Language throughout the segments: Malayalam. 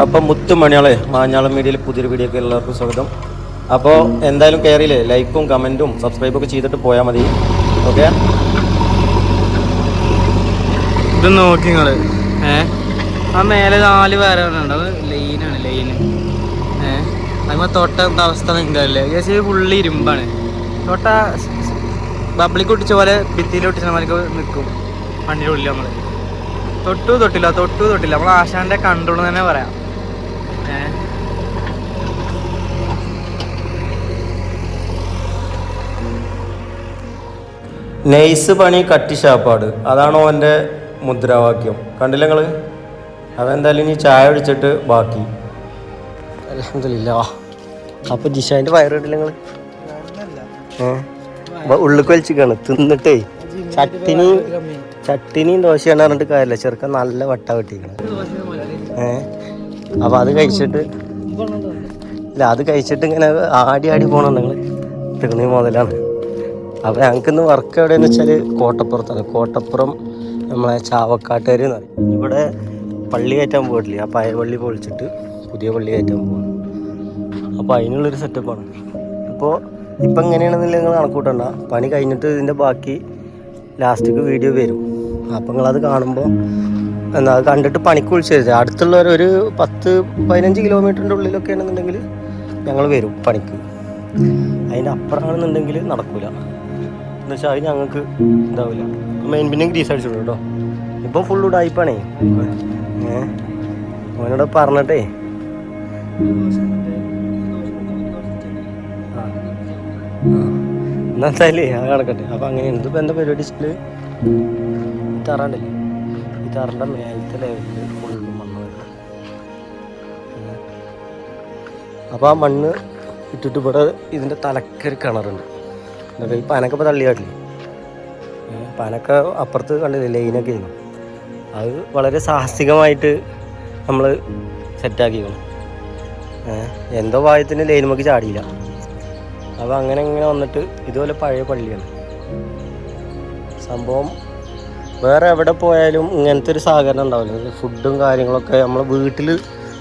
അപ്പം മുത്തുമണിയാളെ മാഞ്ഞാളം മീഡിയയിൽ പുതിയൊരു വീഡിയോക്ക് എല്ലാവർക്കും സ്വാഗതം. അപ്പോൾ എന്തായാലും കയറിയില്ലേ ലൈക്കും കമന്റും സബ്സ്ക്രൈബും ഒക്കെ ചെയ്തിട്ട് പോയാൽ മതി. ഓക്കെ? ഇത് നോക്കി നിങ്ങൾ. ഏ? ആ മേലെ നാല് പേരെ ഉണ്ടാവും ലൈനാണ് ലൈന്. ഏ? അതിന് തൊട്ട അവസ്ഥ നിങ്ങളല്ലേ ഫുള്ള് ഇരുമ്പാണ്. തൊട്ട ബബ്ലിക്ക് ഒട്ടിച്ച പോലെ ഭിത്തിയിൽ ഒട്ടിച്ച മാർക്ക് നിൽക്കും വണ്ടിയുടെ ഉള്ളിൽ നമ്മൾ തൊട്ടു തൊട്ടില്ല തൊട്ടു തൊട്ടില്ല. നമ്മൾ ആശാന്റെ കൺട്രോൾ തന്നെ പറയാം. നെയ്സ് പണി കട്ടി ഷാപ്പാട് അതാണോ എന്റെ മുദ്രാവാക്യം. കണ്ടില്ല നിങ്ങൾ അതെന്തായാലും ഇനി ചായ ഒഴിച്ചിട്ട് ബാക്കി. അലഹമില്ല അപ്പൊ ജിഷാന്റെ വയറിട്ടില്ല നിങ്ങൾ? ഉള്ളിക്ക് വലിച്ചിക്കാണ് തിന്നിട്ടേ ചട്ടിനി ചട്ടിനിയും ദോശയാണ് പറഞ്ഞിട്ട് കാര്യമില്ല. ചെറുക്കൻ നല്ല വട്ട വെട്ടിക്കണം. ഏ? അപ്പൊ അത് കഴിച്ചിട്ട് ഇല്ല അത് കഴിച്ചിട്ട് ഇങ്ങനെ ആടി ആടി പോണം നിങ്ങൾ തികണി മുതലാണ്. അപ്പൊ ഞങ്ങൾക്ക് ഇന്ന് വർക്ക് എവിടെയെന്ന് വെച്ചാൽ കോട്ടപ്പുറത്താണ്. കോട്ടപ്പുറം നമ്മളെ ചാവക്കാട്ടുകാർ എന്ന് പറയും. ഇവിടെ പള്ളി കയറ്റാൻ പോയിട്ടില്ല? ആ പഴയ പള്ളി പൊളിച്ചിട്ട് പുതിയ പള്ളി കയറ്റാൻ പോകുന്നു അപ്പോൾ അതിനുള്ളൊരു സെറ്റപ്പാണ് ഇപ്പോൾ ഇപ്പം എങ്ങനെയാണെന്നില്ല നിങ്ങൾ കണക്കൂട്ടണ്ട. പണി കഴിഞ്ഞിട്ട് ഇതിന്റെ ബാക്കി ലാസ്റ്റിക്ക് വീഡിയോ വരും. അപ്പം നിങ്ങളത് കാണുമ്പോൾ എന്നാൽ അത് കണ്ടിട്ട് പണിക്ക് വിളിച്ചു അടുത്തുള്ള ഒരു പത്ത് പതിനഞ്ച് കിലോമീറ്ററിന്റെ ഉള്ളിലൊക്കെ ആണെന്നുണ്ടെങ്കിൽ ഞങ്ങൾ വരും പണിക്ക്. അതിന്റെ അപ്പുറമാണെന്നുണ്ടെങ്കിൽ നടക്കില്ല എന്ന് വെച്ചാൽ അത് ഞങ്ങൾക്ക് ഇതാവില്ല. മെയിൻ പിന്നെ ഗ്രീസ് അടിച്ചിട്ടു കേട്ടോ. ഇപ്പം ഫുൾ ഉടായിപ്പാണേ ഏ? അവനോട് പറഞ്ഞിട്ടേ. എന്നാലേ അത് കണക്കട്ടെ അപ്പം അങ്ങനെയാണ് ഇതിപ്പോൾ എന്താ പരിപാടി വെച്ചാൽ ഈ തറാണ്ടല്ലേ ഈ തറന്റെ മേലത്തെ ലെവലിൽ ഫുള്ളും മണ്ണ് വരണം അപ്പോൾ ആ മണ്ണ് ഇട്ടിട്ട് ഇവിടെ ഇതിന്റെ തലക്കൊരു കിണറുണ്ട്. എന്താ ഈ പനൊക്കെ ഇപ്പോൾ തള്ളിയാട്ടില്ലേ പനൊക്കെ അപ്പുറത്ത് കണ്ടില്ലേ ലൈനൊക്കെ ആയിരുന്നു. അത് വളരെ സാഹസികമായിട്ട് നമ്മൾ സെറ്റാക്കിക്കണം എന്തോ വായത്തിന് ലൈനുമൊക്കെ ചാടിയില്ല. അപ്പോൾ അങ്ങനെ ഇങ്ങനെ വന്നിട്ട് ഇതുപോലെ പഴയ പള്ളിയാണ്. സംഭവം വേറെ എവിടെ പോയാലും ഇങ്ങനത്തെ ഒരു സഹകരണം ഉണ്ടാവില്ല. ഫുഡും കാര്യങ്ങളൊക്കെ നമ്മൾ വീട്ടിൽ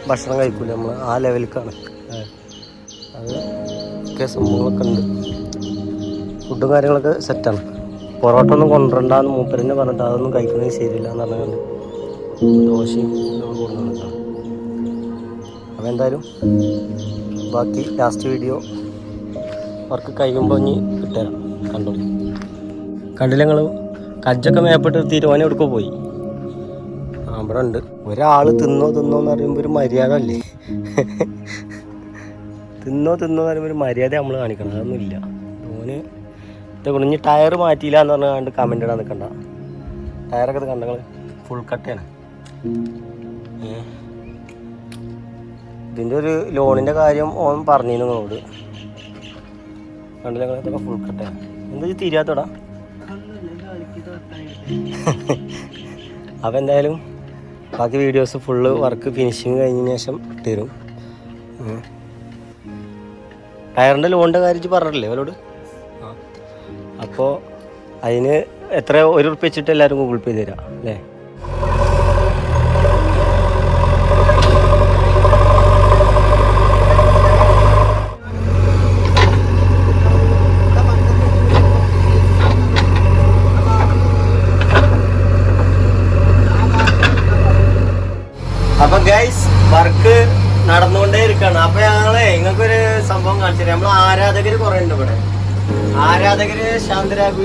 ഭക്ഷണം കഴിക്കില്ല നമ്മൾ ആ ലെവലിലേക്കാണ്. അത് ഒക്കെ സംഭവങ്ങളൊക്കെ ഉണ്ട്. ഫുഡും കാര്യങ്ങളൊക്കെ സെറ്റാണ് പൊറോട്ട ഒന്നും കൊണ്ടുവരണ്ടെന്ന് മൂപ്പരെന്നെ പറഞ്ഞിട്ട് അതൊന്നും കഴിക്കുന്നത് ശരിയില്ല എന്ന് പറഞ്ഞുകൊണ്ട് ദോശയും നമ്മൾ കൊണ്ടുവന്നിട്ടാണ് അപ്പോൾ എന്തായാലും ബാക്കി ലാസ്റ്റ് വീഡിയോ വർക്ക് കഴിയുമ്പോൾ ഇനി കിട്ടുതരാം കണ്ടോളി. കണ്ടില്ല ഞങ്ങൾ കജ്ജൊക്കെ മേപ്പെട്ട് തീരുമാനം എടുക്കുക പോയി. അവിടെ ഉണ്ട് ഒരാൾ തിന്നോ തിന്നോ എന്ന് പറയുമ്പോൾ ഒരു മര്യാദ അല്ലേ? തിന്നോ തിന്നോ എന്ന് പറയുമ്പോൾ ഒരു മര്യാദ നമ്മൾ കാണിക്കണം. അതൊന്നുമില്ല. ഓന് ഇതൊക്കെ ഇനി ടയർ മാറ്റിയില്ല എന്ന് പറഞ്ഞാണ്ട് കമന്റ് ഇടാൻ നിൽക്കണ്ട ടയറൊക്കെ കണ്ട കണ്ടങ്ങൾ ഫുൾ കട്ടയാണ്. ഇതിന്റെ ഒരു ലോണിന്റെ കാര്യം ഓൻ പറഞ്ഞിരുന്നു നിങ്ങളോട്. കണ്ടില്ല ഫുൾ കട്ടയാണ് എന്താ ഇത് തിരിയാത്തോടാ എന്തായാലും ബാക്കി വീഡിയോസ് ഫുള്ള് വർക്ക് ഫിനിഷിങ് കഴിഞ്ഞതിന് ശേഷം തരും. ടയറിന്റെ ലോണിന്റെ കാര്യം പറഞ്ഞിട്ടില്ലേ അവരോട് ആ. അപ്പോൾ അതിന് എത്ര ഒരു ഉറപ്പിച്ചിട്ട് എല്ലാവരും ഗൂഗിൾ പേ തരാം അല്ലേ അപ്പൊ ഗൈസ് വർക്ക് നടന്നുകൊണ്ടേ ഇരിക്കാണ് അപ്പൊ ഞങ്ങളെ നിങ്ങൾക്കൊരു സംഭവം കാണിച്ചു തരാം നമ്മൾ ആരാധകർ കുറെ ഉണ്ട് ഇവിടെ. ആരാധകര്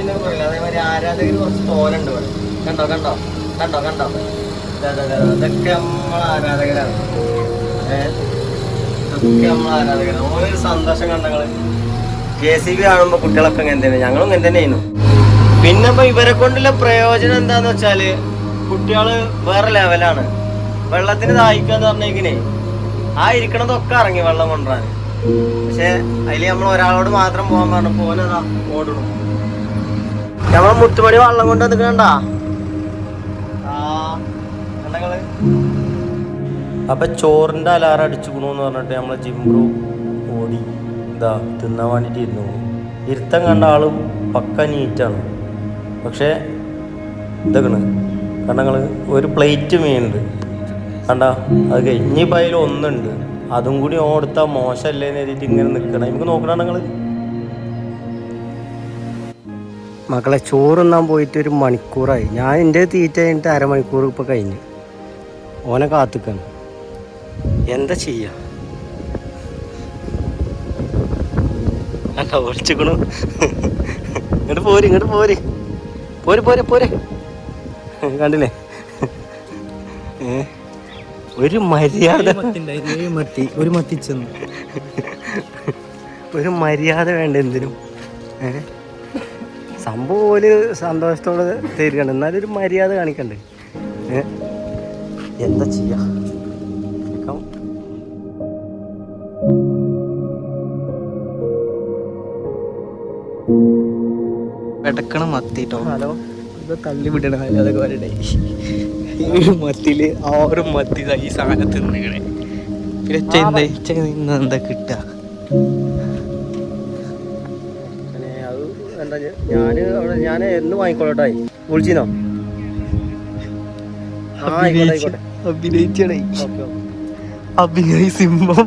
എന്നൊക്കെ പറയില്ല അതേമാതിരി ആരാധകര് കുറച്ച് തോലുണ്ട് ഇവിടെ. കണ്ടോ കണ്ടോ? കണ്ടോ കണ്ടോ? ഇതൊക്കെ നമ്മളെ ആരാധകരാണ്. ഇതൊക്കെ നമ്മളെ ആരാധകരാണ്. ഓരോ സന്തോഷം കണ്ടങ്ങൾ കെ സി ബി കാണുമ്പോ കുട്ടികളൊക്കെ ഇങ്ങനെ തന്നെ ഞങ്ങളും ഇങ്ങനെ തന്നെ ചെയ്യുന്നു പിന്നെ ഇപ്പൊ ഇവരെ കൊണ്ടുള്ള പ്രയോജനം എന്താന്ന് വെച്ചാൽ കുട്ടികൾ വേറെ ലെവലാണ് വെള്ളത്തിന് ദാഹിക്കാന്ന് പറഞ്ഞേക്കിനെ. ആ ഇരിക്കണതൊക്കെ ഇറങ്ങി വെള്ളം കൊണ്ടുവരാൻ. പക്ഷെ അതിൽ നമ്മൾ ഒരാളോട് മാത്രം പോകാൻ പറഞ്ഞു. പോലെതാ ഓടണം നമ്മളെ മുത്തുമണി വള്ളം കൊണ്ട് നിൽക്കണ്ടാ അപ്പൊ ചോറിന്റെ അലാറം എന്ന് പറഞ്ഞിട്ട് നമ്മളെ ജിംബ്രു ഓടി ഇതാ തിന്നാൻ വേണ്ടിട്ട് ഇരുന്നു. ഇരുത്തം കണ്ട ആളും പക്ക നീറ്റാണ്. പക്ഷേ ഇതൊക്കെയാണ് കണ്ടങ്ങൾ ഒരു പ്ലേറ്റ് മീനുണ്ട്. കണ്ട അത് കഴിഞ്ഞിപ്പോൾ അതിൽ ഒന്നുണ്ട്. അതും കൂടി ഓടുത്ത മോശമല്ലേ എന്ന് എഴുതിയിട്ട് ഇങ്ങനെ നിൽക്കണം നമുക്ക് നോക്കണം നിങ്ങൾ മക്കളെ ചോറുണ്ണാൻ പോയിട്ട് ഒരു മണിക്കൂറായി. ഞാൻ എന്റെ തീറ്റ കഴിഞ്ഞിട്ട് അരമണിക്കൂർ ഇപ്പോൾ കഴിഞ്ഞു. ഓനെ കാത്തുക്കാണ്. എന്താ ചെയ്യ? അല്ല ഒളിച്ചിക്കണു ഇങ്ങോട്ട് പോര് ഇങ്ങോട്ട് പോര്. പോര് പോരെ പോരെ. കണ്ടില്ലേ? ഒരു മര്യാദ മത്തി ഒരു മത്തിച്ചെന്ന് ഒരു മര്യാദ വേണ്ട എന്തിനും? സംഭവം ഒരു സന്തോഷത്തോടെ തരികയാണ്. എന്നാലും ഒരു മര്യാദ കാണിക്കണ്ടേ. എന്താ ചെയ്യാ. മത്തിട്ടോ ഹലോ ഇത് തള്ളി വിടണം അതൊക്കെ വരട്ടെ. ഈ മത്തിൽ ആറ് മത്തി ഈ സാധനം തിന്നിക്കണേ. പിന്നെ ചെന്ന ചെന്ന് എന്താ കിട്ടുക ഞാൻ അവിടെ ഞാൻ എന്ന് വാങ്ങിക്കോളട്ടായി. വിളിച്ചിനോ അഭിനയി സിംഹം.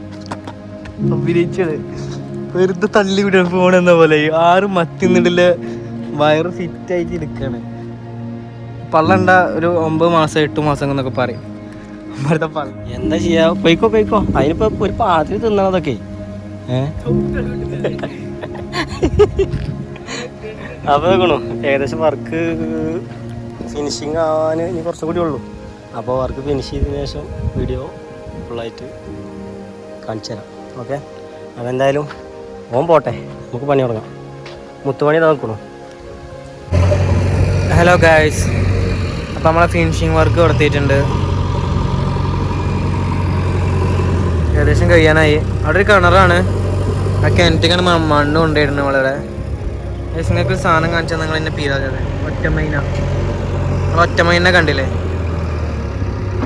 വെറുതെ തള്ളി വിടാൻ പോണെന്ന പോലെ. ആറ് മത്തി വയറ് ഫിറ്റ് ആയിട്ട് ഇരിക്കാണ്. പള്ളണ്ട ഒരു ഒമ്പത് മാസം എട്ട് മാസം എന്നൊക്കെ പറയും. പള്ള എന്താ ചെയ്യാ? പോയിക്കോ പോയിക്കോ. അതിനിപ്പോ ഒരു പാതിരി തിന്നണതൊക്കെ അപ്പൊ നോക്കണു. ഏകദേശം വർക്ക് ഫിനിഷിങ് ആവാൻ ഇനി കുറച്ചും കൂടി ഉള്ളൂ. അപ്പോൾ വർക്ക് ഫിനിഷ് ചെയ്തതിന് ശേഷം വീഡിയോ ഫുള്ളായിട്ട് കാണിച്ചു തരാം. ഓക്കെ അപ്പോൾ എന്തായാലും ഓൻ പോട്ടെ. നമുക്ക് പണി തുടങ്ങാം. മുത്തുപണി നോക്കണു. ഹലോ ഗായ്സ് നമ്മളെ ഫിനിഷിങ് വർക്ക് കൊടുത്തിട്ടുണ്ട്. ഏകദേശം കഴിയാനായി. അവിടെ ഒരു കിണറാണ്. ആ കിണറ്റിക്കാണ് മണ്ണ് കൊണ്ടുവരുന്നത് വളരെ നിങ്ങൾക്ക് ഒരു സാധനം കാണിച്ചാൽ നിങ്ങൾ എന്നെ പീരാജത് ഒറ്റമൈന നിങ്ങൾ ഒറ്റമൈനെ കണ്ടില്ലേ?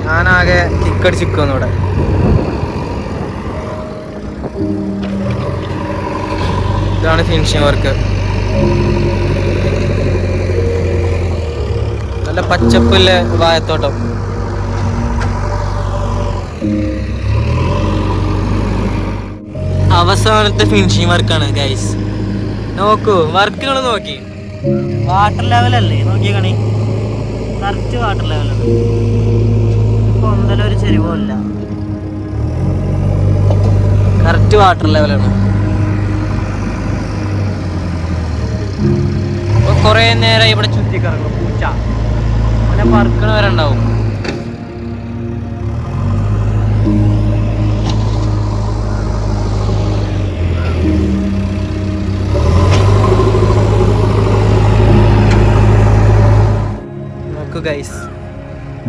ഞാനാകെ കിക്കടിച്ച് ഇവിടെ. ഇതാണ് ഫിനിഷിങ് വർക്ക് നല്ല പച്ചപ്പുള്ള വായത്തോട്ടം അവസാനത്തെ ഫിനിഷിംഗ് വർക്കാണ് ഗൈസ് നോക്കൂ വർക്കുകൾ നോക്കി. വാട്ടർ ലെവലല്ലേ നോക്കിയ കണി കറക്റ്റ് വാട്ടർ ലെവലാണ് ഒന്നല ഒരു ചെരിവില്ല കറക്റ്റ് വാട്ടർ ലെവലാണ് കുറെ നേരം ഇവിടെ ചുറ്റി കറങ്ങും പൂച്ച. അവനെ പറക്കണവരുണ്ടാവും.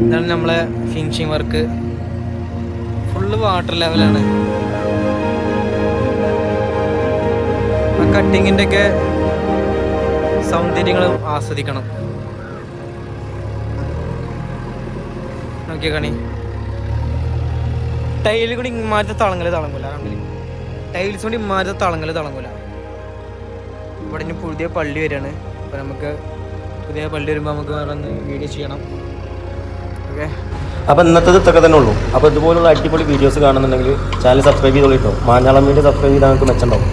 ഇതാണ് നമ്മളെ ഫിനിഷിങ് വർക്ക് ഫുള്ള് വാട്ടർ ലെവലാണ് ആ കട്ടിങ്ങിന്റെ ഒക്കെ സൗന്ദര്യങ്ങളും ആസ്വദിക്കണം. നോക്കിയ കണി ടൈൽ കൂടി ഇമാരത്തെ തളങ്ങൽ തളങ്ങൂല കണ്ടില്ലേ? ടൈൽസ് കൂടി ഇമാരത്തെ തളങ്ങൽ തളങ്ങൂല. ഇവിടെ ഇനി പുതിയ പള്ളി വരികയാണ് അപ്പോൾ നമുക്ക് പുതിയ പള്ളി വരുമ്പോൾ നമുക്ക് വേറെ വീഡിയോ ചെയ്യണം. ഓക്കെ? അപ്പോൾ ഇന്നത്തെ ഇതൊക്കെ തന്നെ ഉള്ളൂ. അപ്പോൾ ഇതുപോലുള്ള അടിപൊളി വീഡിയോസ് കാണുന്നുണ്ടെങ്കിൽ ചാനൽ സബ്സ്ക്രൈബ് ചെയ്തോളിട്ടോ മാഞ്ഞാളം വീഡിയോ സബ്സ്ക്രൈബ് ചെയ്താൽ നമുക്ക് മെച്ചമുണ്ടാവും